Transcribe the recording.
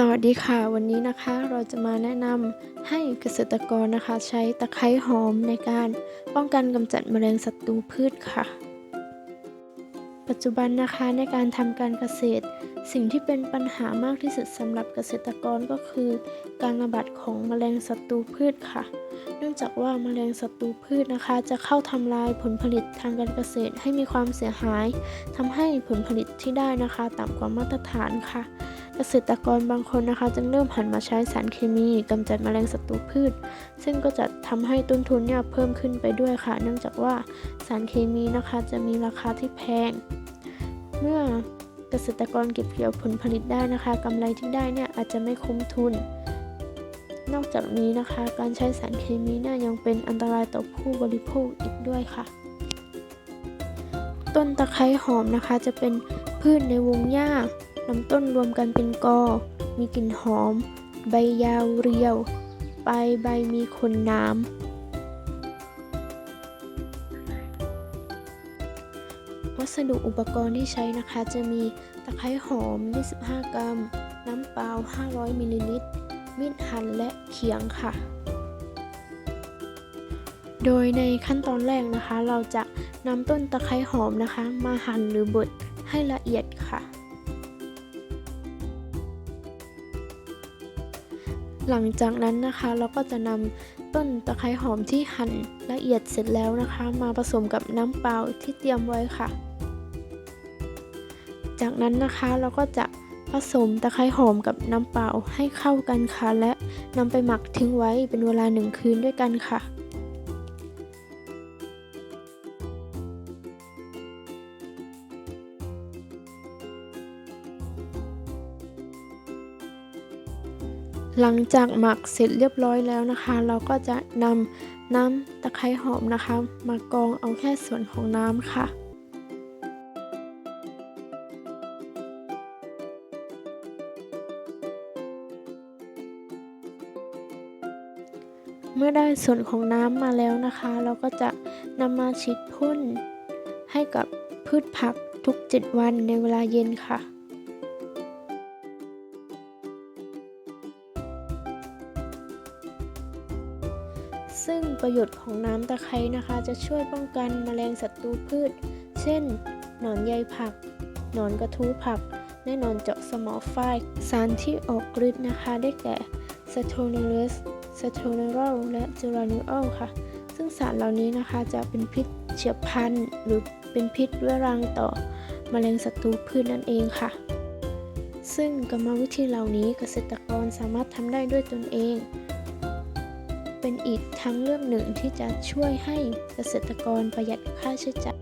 สวัสดีค่ะ วันนี้นะคะเราจะมาแนะนำให้เกษตรกรนะคะ ใช้ตะไคร้หอมในการป้องกันกำจัดแมลงศัตรูพืชค่ะ ปัจจุบันนะคะในการทำการเกษตร สิ่งที่เป็นปัญหามากที่สุดสำหรับเกษตรกรก็คือ การระบาดของแมลงศัตรูพืชค่ะ เนื่องจากว่าแมลงศัตรูพืชนะคะ จะเข้าทำลายผลผลิตทางการเกษตรให้มีความเสียหายทำให้ผลผลิตที่ได้นะคะ ต่ำกว่ามาตรฐานค่ะ เกษตรกรบางคนนะคะจึงเริ่มหันมาใช้สารเคมีกำจัดแมลงศัตรูพืช ซึ่งก็จะทำให้ต้นทุนเนี่ยเพิ่มขึ้นไปด้วยค่ะ เนื่องจากว่าสารเคมีนะคะจะมีราคาที่แพง เมื่อเกษตรกรเก็บเกี่ยวผลผลิตได้นะคะกำไรที่ได้เนี่ยอาจจะไม่คุ้มทุน นอกจากนี้นะคะ การใช้สารเคมีเนี่ยยังเป็นอันตรายต่อผู้บริโภคอีกด้วยค่ะ ต้นตะไคร้หอมนะคะจะเป็นพืชในวงหญ้า ลำต้นรวมกันเป็นกอ มีกลิ่นหอม ใบยาวเรียว ปลายใบมีขนน้ำ วัสดุอุปกรณ์ที่ใช้นะคะจะมีตะไคร้หอม 25 กรัม น้ำเปล่า 500 มิลลิลิตร มีดหั่นและเขียงค่ะ โดยในขั้นตอนแรกนะคะ เราจะนำต้นตะไคร้หอมนะคะ มาหั่นหรือบดให้ละเอียดค่ะ หลังจากนั้นนะคะเราก็จะนำต้นตะไคร้หอมที่หั่นละเอียดเสร็จแล้วนะคะ มาผสมกับน้ำเปล่าที่เตรียมไว้ค่ะ จากนั้นนะคะเราก็จะผสมตะไคร้หอมกับน้ำเปล่าให้เข้ากันค่ะ และนำไปหมักทิ้งไว้เป็นเวลาหนึ่งคืนด้วยกันค่ะ หลังจากหมักเสร็จเรียบร้อยแล้วนะคะ เราก็จะนำน้ำตะไคร้หอมนะคะ มากรองเอาแค่ส่วนของน้ำค่ะ เมื่อได้ส่วนของน้ำมาแล้วนะคะ เราก็จะนำมาฉีดพ่นให้กับพืชผักทุก 7 วันในเวลาเย็นค่ะ ซึ่งประโยชน์ของน้ำตะไคร้นะคะ จะช่วยป้องกันแมลงศัตรูพืช เช่น หนอนใยผัก หนอนกระทู้ผัก และหนอนเจาะสมอฝ้าย สารที่ออกฤทธิ์นะคะ ได้แก่ซ a โทเน u ส s ซ a โทเน r ร l และเจ r รานิอ l ค่ะ ซึ่งสารเหล่านี้นะคะจะเป็นพิษเฉียบพลันหรือเป็นพิษเรื้อรังต่อแมลงศัตรูพืชนั่นเองค่ะ ซึ่งกรรมวิธีเหล่านี้เกษตรกรสามารถทำได้ด้วยตนเอง เป็นอีกทางเลือกหนึ่งที่จะช่วยให้เกษตรกรประหยัดค่าใช้จ่าย